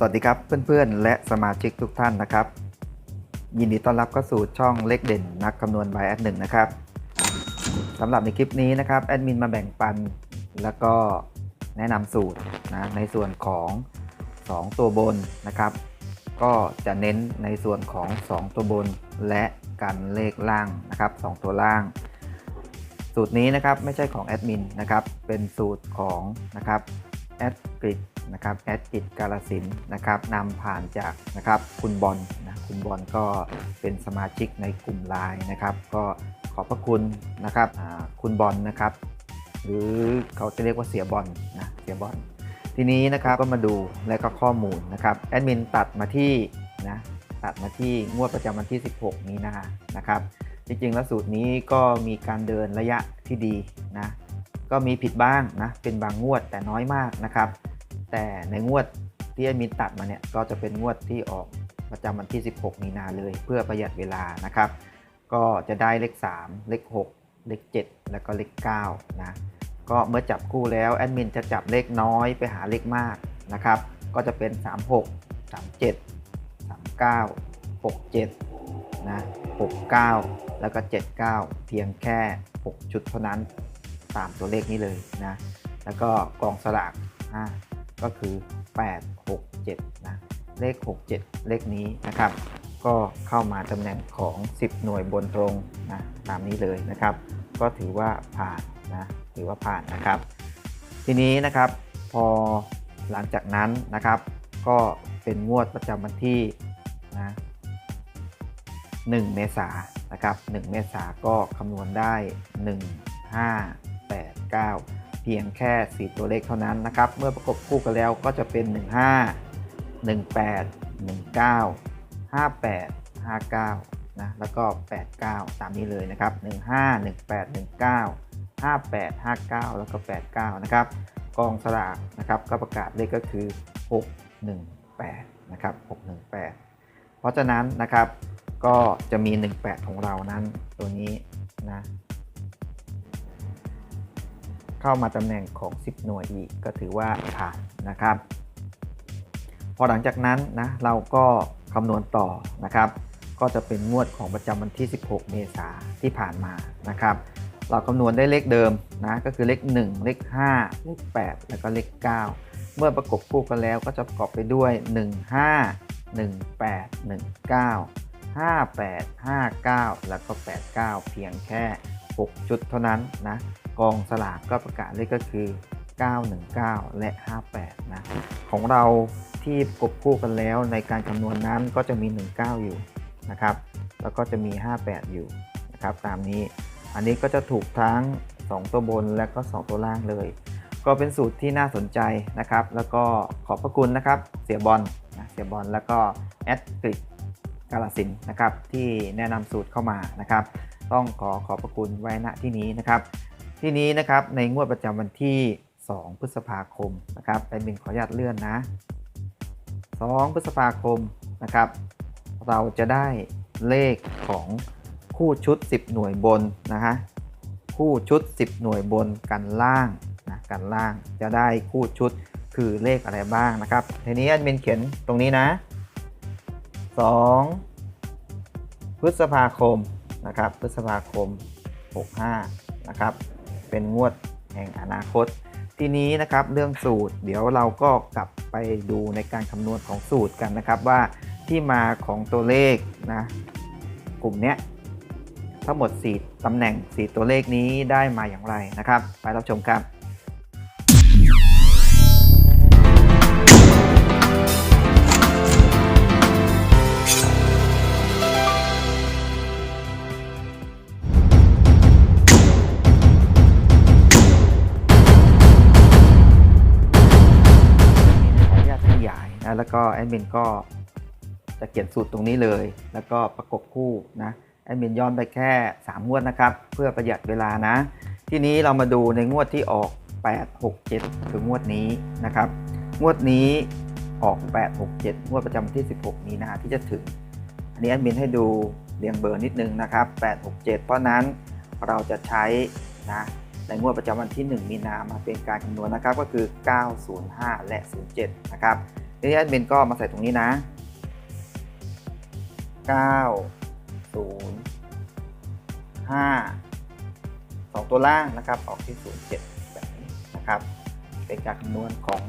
สวัสดีครับเพื่อนๆ และสมาชิกทุกท่านนะครับ ยินดีต้อนรับเข้าสู่ช่องเลขเด่นนักคำนวณบายแอดหนึ่งนะครับสำหรับในคลิปนี้นะครับแอดมินมาแบ่งปัน แล้วก็แนะนำสูตรนะในส่วนของ 2 ตัวบนนะครับ ก็จะเน้นในส่วนของ 2 ตัวบนและกันเลขล่างนะครับ 2 ตัวล่าง สูตรนี้นะครับไม่ใช่ของแอดมินนะครับเป็นสูตรของนะครับ แอดกริดนะครับแอดกิดกาลสินนะครับนำผ่านจากนะครับคุณบอลนะคุณบอลก็เป็นสมาชิกในกลุ่มไลน์นะครับ ก็ขอบพระคุณนะครับคุณบอลนะครับ หรือเขาจะเรียกว่าเสียบอลนะเสียบอลทีนี้นะครับก็มาดูและก็ข้อมูลนะครับแอดมินตัดมาที่นะตัดมาที่งวดประจำวันที่ 16 มีนานะครับ จริงๆแล้วสูตรนี้ก็มีการเดินระยะที่ดีนะ ก็มีผิดบ้างนะเป็นบางงวดแต่น้อยมากนะครับ แต่ในงวดที่แอดมินตัดมาเนี่ยก็จะเป็นงวดที่ออกประจำวันที่ 16 มีนาเลย เพื่อประหยัดเวลานะครับ ก็จะได้เลข 3 เลข 6 เลข 7 แล้วก็เลข9นะก็เมื่อจับคู่แล้วแอดมินจะจับเลขน้อยไปหาเลขมากนะครับ ก็จะเป็น 36 37 39 67นะ69 แล้วก็ 79 เพียงแค่ 6 ชุดเท่านั้น ตามตัวเลขนี้เลยนะ แล้วก็กองสลากอ่าก็คือ 8 6 7นะเลข 6 7 เลขนี้นะครับ ก็เข้ามาตำแหน่งของ 10 หน่วยบนตรงนะตามนี้เลยนะครับ ก็ถือว่าผ่านนะถือว่าผ่านนะครับ ทีนี้นะครับพอหลังจากนั้นนะครับ ก็เป็นงวดประจำวันที่นะ1เมษายนนะครับ1เมษาก็คำนวณได้ 1 5 8 9 เพียงแค่ 4 ตัวเลขเท่านั้นนะครับ เมื่อประกบคู่กันแล้วก็จะเป็น 15 18 19 58 59นะแล้วก็ 89 ตามนี้เลยนะครับ 15 18 19 58 59 แล้วก็ 89 นะครับ กองสลากนะครับก็ประกาศเลขก็คือ 618 นะครับ 618 เพราะฉะนั้นนะครับก็จะมี 18 ของเรานั้นตัวนี้นะ เข้ามาตำแหน่งของ 10 หน่วยอีกก็ถือว่าผ่านนะครับ พอหลังจากนั้นนะเราก็คำนวณต่อนะครับ ก็จะเป็นงวดของประจำวันที่ 16 เมษาที่ผ่านมานะครับ เราคำนวณได้เลขเดิมนะก็คือเลข 1 เลข 5 เลข 8 แล้วก็เลข 9 เมื่อประกบคู่กันแล้วก็จะประกอบไปด้วย 1 5 1 8 1 9 5 8 5 9 แล้วก็ 89 เพียงแค่ 6 ชุดเท่านั้นนะ กองสลากก็ประกาศเลขก็คือ 919 และ 58 นะ ของเราที่กบคู่กันแล้วในการคำนวณนั้นก็จะมี 19 อยู่นะครับ แล้วก็จะมี 58 อยู่นะครับ ตามนี้ อันนี้ก็จะถูกทั้ง 2 ตัวบนและก็ 2 ตัวล่างเลย ก็เป็นสูตรที่น่าสนใจนะครับ แล้วก็ขอบพระคุณนะครับ เสียบอลนะเสียบอลแล้วก็แอดกริกกาลสินนะครับที่แนะนำสูตรเข้ามานะครับ ต้องขอขอบพระคุณไว้ณที่นี้นะครับ ที่นี้นะครับในงวดประจำวันที่ 2 พฤษภาคมนะครับแอดมินขออนุญาตเลื่อนนะ 2 พฤษภาคมนะครับ เราจะได้เลขของคู่ชุด 10 หน่วยบนนะฮะคู่ชุด 10 หน่วยบนกันล่างนะกันล่างจะได้คู่ชุดคือเลขอะไรบ้างนะครับ ทีนี้แอดมินเขียนตรงนี้นะ 2 พฤษภาคมนะครับพฤษภาคม 65 นะครับ เป็นงวดแห่งอนาคต ทีนี้นะครับเรื่องสูตร เดี๋ยวเราก็กลับไปดูในการคำนวณของสูตรกันนะครับว่าที่มาของตัวเลขนะกลุ่มนี้ทั้งหมด 4ตำแหน่ง 4 ตัวเลขนี้ได้มาอย่างไรนะครับ ไปรับชมครับ แล้วก็แอดมินก็จะเขียนสูตรตรงนี้เลย แล้วก็ประกบคู่นะแอดมินย้อนไปแค่ 3 งวดนะครับ เพื่อประหยัดเวลานะ ทีนี้เรามาดูในงวดที่ออก 8 6 7 คืองวดนี้นะครับ งวดนี้ออก 8 6 7 งวดประจำวันที่ 16 มีนาที่จะถึง อันนี้แอดมินให้ดูเรียงเบอร์นิดนึงนะครับ 8 6 7 เพราะนั้นเราจะใช้นะในงวดประจำวันที่ 1 มีนามาเป็นการคำนวณนะครับก็คือ 905 และ 07 นะครับ ทีนี้แอดมินก็มาใส่ตรงนี้นะ 9 0 5 2 ตัวล่างนะครับ ออกที่ 07 แบบนี้นะครับ เป็นการคำนวณของ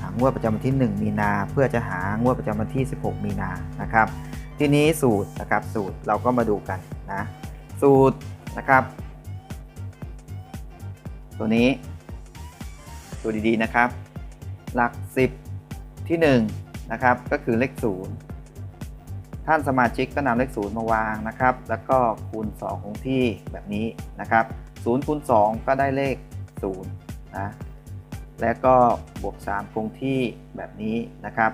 องวดประจำวันที่ 1 มีนา เพื่อจะหางวดประจำวันที่ 16 มีนานะครับ ทีนี้สูตรนะครับสูตรเราก็มาดูกันนะ สูตรนะครับ ตัวนี้ดูดีๆนะครับ หลัก 10 ที่1นะครับก็คือเลข 0 ท่านสมาชิกก็นำเลข 0 มาวางนะครับ แล้วก็คูณ 2 คงที่แบบนี้นะครับ0คูณ2ก็ได้เลข0นะและก็บวก 3 คงที่แบบนี้นะครับ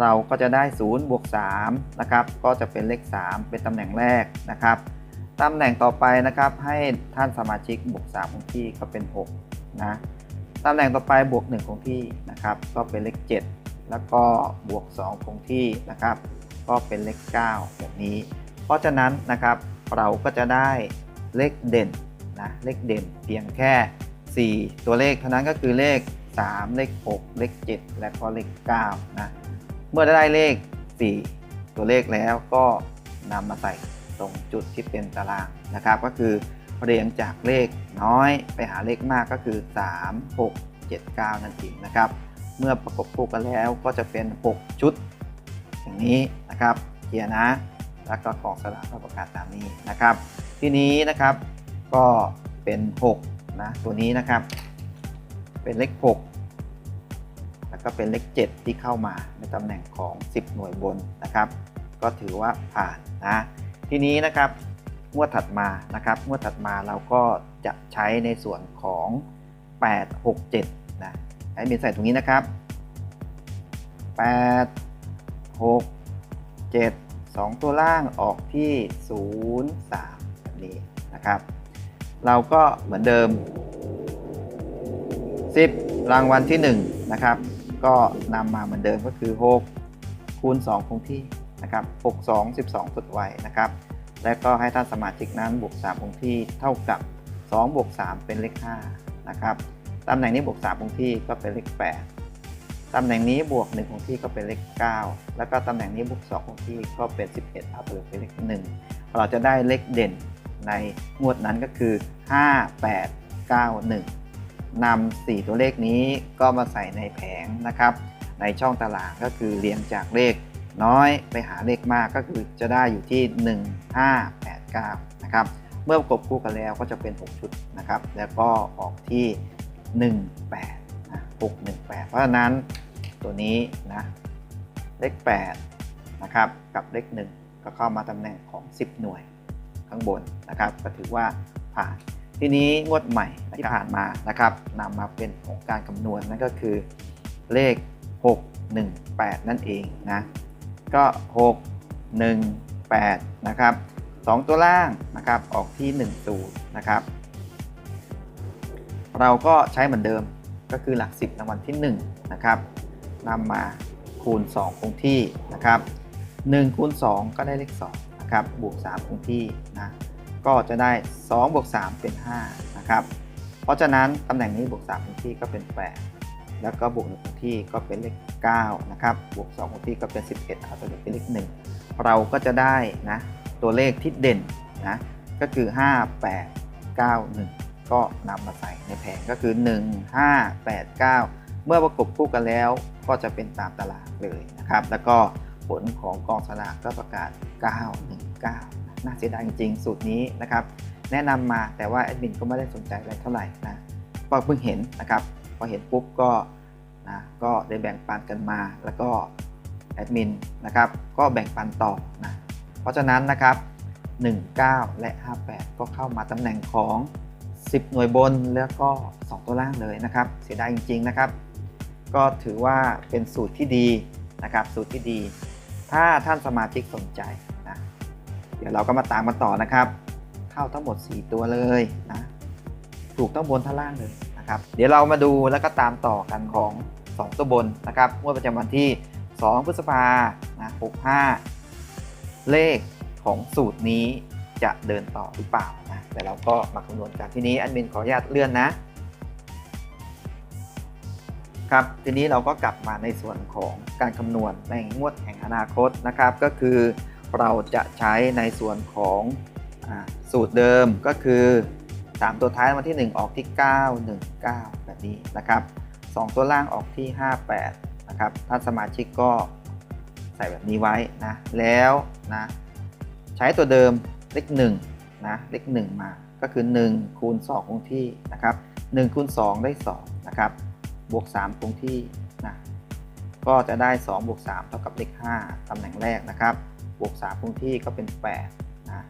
เราก็จะได้ 0 บวก3นะครับก็จะเป็นเลข 3 เป็นตำแหน่งแรกนะครับตำแหน่งต่อไปนะครับ ให้ท่านสมาชิกบวก3คงที่ก็เป็น6นะตำแหน่งต่อไปบวก1คงที่นะครับ ก็เป็นเลข 7 แล้วก็บวก 2 คงที่นะครับ ก็เป็นเลข 9 แบบนี้ เพราะฉะนั้นนะครับเราก็จะได้เลขเด่นนะเลขเด่นเพียงแค่ 4 ตัวเลขเท่านั้นก็คือเลข 3 เลข 6 เลข 7 และก็เลข9นะเมื่อได้เลข 4 ตัวเลขแล้วก็นำมาใส่ตรงจุดที่เป็นตารางนะครับ ก็คือเรียงจากเลขน้อยไปหาเลขมากก็คือ 3 6 7 9 นั่นเองนะครับ เมื่อประกบคู่กันแล้วก็จะเป็น 6 ชุด อย่างนี้นะครับเคลียร์นะ แล้วก็กองสลากประกาศตามนี้นะครับ ทีนี้นะครับก็เป็น6นะตัวนี้นะครับ เป็นเลข 6 แล้วก็เป็นเลข 7 ที่เข้ามาในตำแหน่งของ 10 หน่วยบนนะครับ ก็ถือว่าผ่านนะทีนี้นะครับงวดถัดมานะครับงวดถัดมาเราก็จะใช้ในส่วนของ 8 6 7 นะให้มีใส่ตรงนี้นะครับ 8 6 7 2 ตัวล่างออกที่ 0 3แบบนี้นะครับ เราก็เหมือนเดิม 10 รางวัลที่ 1 นะครับ ก็นำมาเหมือนเดิมก็คือ 6 คูณ 2 คงที่นะครับ6 2 12สุดไว้นะครับ และก็ให้ท่านสมาชิกนั้นบวก3คงที่เท่ากับ2บวก3เป็นเลข5นะครับ ตำแหน่งนี้บวก3คงที่ก็เป็นเลข 8 ตำแหน่งนี้บวก1คงที่ก็เป็นเลข 9 แล้วก็ตำแหน่งนี้บวก2คงที่ก็เป็น 11เอาไปเลยเป็นเลข 1 เราจะได้เลขเด่นในงวดนั้นก็คือ 5 8 9 1นำ4ตัวเลขนี้ก็มาใส่ในแผงนะครับ ในช่องตารางก็คือเรียงจากเลขน้อยไปหาเลขมากก็คือจะได้อยู่ที่ 1 5 8 9 นะครับ เมื่อประกบคู่กันแล้วก็จะเป็น 6 ชุดนะครับ แล้วก็ออกที่ 1 8นะ6 1 8 เพราะฉะนั้นตัวนี้นะเลข8นะครับกับเลข1 ก็เข้ามาตำแหน่งของ 10 หน่วยข้างบนนะครับ ก็ถือว่าผ่านทีนี้งวดใหม่ที่ผ่านมานะครับนำมาเป็นของการคำนวณนั่นก็คือเลข 6 1 8 นั่นเองนะก็ 6 1 8 นะครับ 2 ตัวล่างนะครับออกที่1 0นะครับ เราก็ใช้เหมือนเดิมก็คือหลัก 10รางวัลที่1นะครับนำมาคูณ 2 คงที่นะครับ1คูณ 2 ก็ได้เลข2นะครับบวก 3 คงที่นะก็จะได้ 2 บวก 3 เป็น 5 นะครับ เพราะฉะนั้นตำแหน่งนี้บวก 3 คงที่ก็เป็น 8 แล้วก็บวก1คงที่ก็เป็นเลข 9 นะครับ บวก 2 คงที่ก็เป็น 11เอาตัวนี้เป็นเลข 1 เราก็จะได้นะตัวเลขที่เด่นนะก็คือ 5 8 9 1 ก็นำมาใส่ในแผงก็คือ 1 5 8 9 เมื่อประกบคู่กันแล้วก็จะเป็นตามตารางเลยนะครับ แล้วก็ผลของกองสลากก็ประกาศ 919 น่าเสียดายจริงๆ สูตรนี้นะครับ แนะนำมาแต่ว่าแอดมินก็ไม่ได้สนใจอะไรเท่าไหร่นะก็เพิ่งเห็นนะครับ พอเห็นปุ๊บก็นะก็ได้แบ่งปันกันมา แล้วก็แอดมินนะครับ ก็แบ่งปันต่อนะ เพราะฉะนั้นนะครับ 19 และ 58 ก็เข้ามาตำแหน่งของ 10 หน่วยบนแล้วก็ 2 ตัวล่างเลยนะครับ เสียดายจริง ๆนะครับ ก็ถือว่าเป็นสูตรที่ดีนะครับ สูตรที่ดี ถ้าท่านสมาชิกสนใจนะเดี๋ยวเราก็มาตามกันต่อนะครับ เข้าทั้งหมด 4 ตัวเลยนะถูกทั้งบนทั้งล่างเลยนะครับ เดี๋ยวเรามาดูแล้วก็ตามต่อกันของ 2 ตัวบนนะครับงวดประจำวันที่ 2 พฤษภานะ65 เลขของสูตรนี้จะเดินต่อหรือเปล่า แต่เราก็มาคำนวณกันทีนี้แอันเบนขออนุญาตเลื่อนนะครับทีนี้เราก็กลับมาในส่วนของการคำนวณในงวดแห่งอนาคตนะครับ ก็คือเราจะใช้ในส่วนของอสูตรเดิมก็คือ 3 ตัวท้ายรางวันที่ 1 ออกที่ 919 แบบนี้นะครับ 2 ตัวล่างออกที่ 58 นะครับท่าสมาชิกก็ใส่แบบนี้ไว้นะแล้วนะใช้ตัวเดิมเลข1 นะเลข1มาก็คือ 1 คูณ 2 คงที่นะครับ1คูณ 2 ได้2นะครับบวก 3 คงที่นะก็จะได้2บวก3เท่ากับเลข5ตำแหน่งแรกนะครับบวก3คงที่ก็เป็น8นะ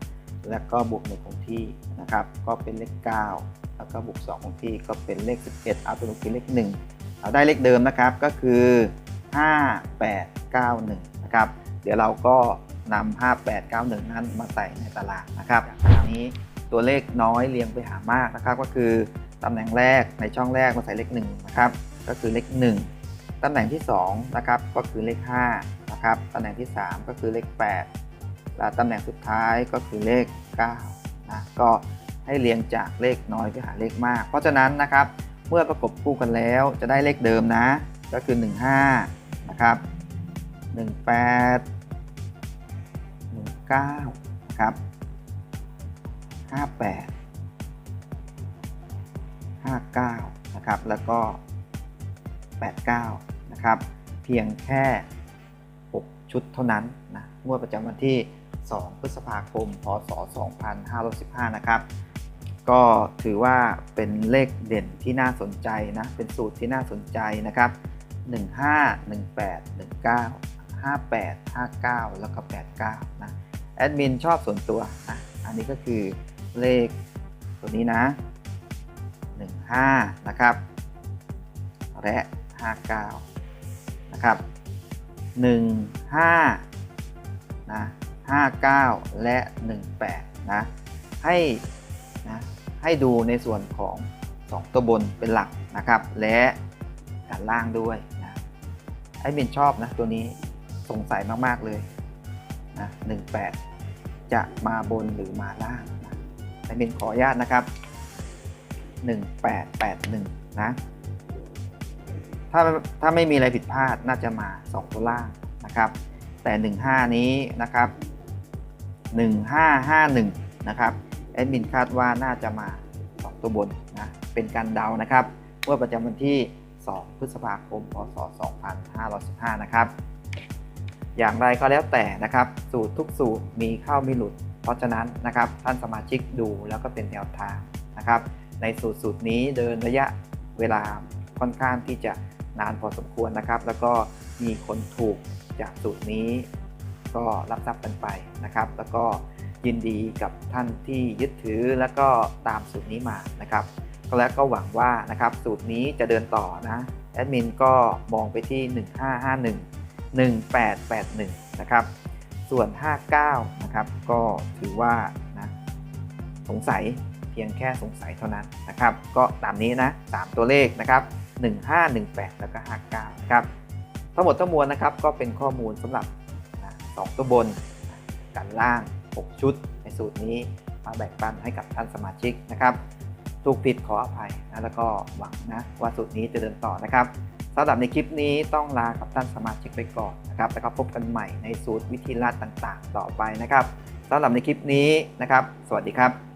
แล้วก็บวก1คงที่นะครับก็เป็นเลข 9 แล้วก็บวก2คงที่ก็เป็นเลข 11 เอาตัวหนูคือเลข 1 เราได้เลขเดิมนะครับก็คือ 5 8 9 1 นะครับเดี๋ยวเราก็นำ5 8 9 1 นั้นมาใส่ในตารางนะครับ นี้ตัวเลขน้อยเรียงไปหามากนะครับ ก็คือตำแหน่งแรกในช่องแรกมาใส่เลข1นะครับก็คือเลข 1ตำแหน่งที่2นะครับก็คือเลข5นะครับตำแหน่งที่ 3 ก็คือเลข 8 และตำแหน่งสุดท้ายก็คือเลข9นะก็ให้เรียงจากเลขน้อยไปหาเลขมาก เพราะฉะนั้นนะครับเมื่อประกบคู่กันแล้วจะได้เลขเดิมนะ ก็คือ 15นะครับ18 19นะครับ 58 59 นะครับ แล้วก็ 89 นะครับ เพียงแค่ 6 ชุดเท่านั้นนะงวดประจำวันที่ 2 พฤษภาคม พศ 2515 นะครับ ก็ถือว่าเป็นเลขเด่นที่น่าสนใจนะ เป็นสูตรที่น่าสนใจนะครับ 15 18 19 58 59 แล้วก็ 89 นะ แอดมินชอบส่วนตัวนะ อันนี้ก็คือ เลขตัวนี้นะ 15 นะครับ และ 59 นะครับ 15 นะ 59 และ 18 นะ ให้นะให้ดูในส่วนของ 2 ตัวบนเป็นหลักนะครับ และการล่างด้วยนะให้มินชอบนะตัวนี้สงสัยมาก ๆ เลยนะ18 จะมาบนหรือมาล่าง นะให้มินขออนุญาตนะครับ 1881 นะ ถ้าถ้าไม่มีอะไรผิดพลาดน่าจะมา 2 ตัวล่างนะครับ แต่ 15 นี้นะครับ 1551 นะครับแอดมินคาดว่าน่าจะมา 2 ตัวบนนะเป็นการเดานะครับเมื่อประจำวันที่ 2 พฤษภาคม พศ 2515 นะครับ อย่างไรก็แล้วแต่นะครับ สูตรทุกสูตรมีเข้ามีหลุด เพราะฉะนั้นนะครับท่านสมาชิกดูแล้วก็เป็นแนวทางนะครับ ในสูตรสูตรนี้เดินระยะเวลาค่อนข้างที่จะนานพอสมควรนะครับ แล้วก็มีคนถูกจากสูตรนี้ ก็รับทรัพย์กันไปนะครับ แล้วก็ยินดีกับท่านที่ยึดถือแล้วก็ตามสูตรนี้มานะครับแล้วก็หวังว่านะครับสูตรนี้จะเดินต่อนะแอดมินก็มองไปที่ 1551 1881 นะครับ ส่วน 59 นะครับ ก็ถือว่านะสงสัยเพียงแค่สงสัยเท่านั้นนะครับ ก็ตามนี้นะ 3 ตัวเลขนะครับ 1518 แล้วก็ 59 นะครับ ทั้งหมดทั้งมวลนะครับก็เป็นข้อมูลสำหรับนะสองตัวบนกันล่าง 6 ชุด ในสูตรนี้มาแบ่งปันให้กับท่านสมาชิกนะครับ ถูกผิดขออภัยนะแล้วก็หวังนะว่าสูตรนี้จะเดินต่อนะครับ สำหรับในคลิปนี้ต้องลากับท่านสมาชิกไปก่อนนะครับแล้วก็พบกันใหม่ในสูตรวิธีลัดต่างๆ ต่อไปนะครับสำหรับในคลิปนี้นะครับ สวัสดีครับ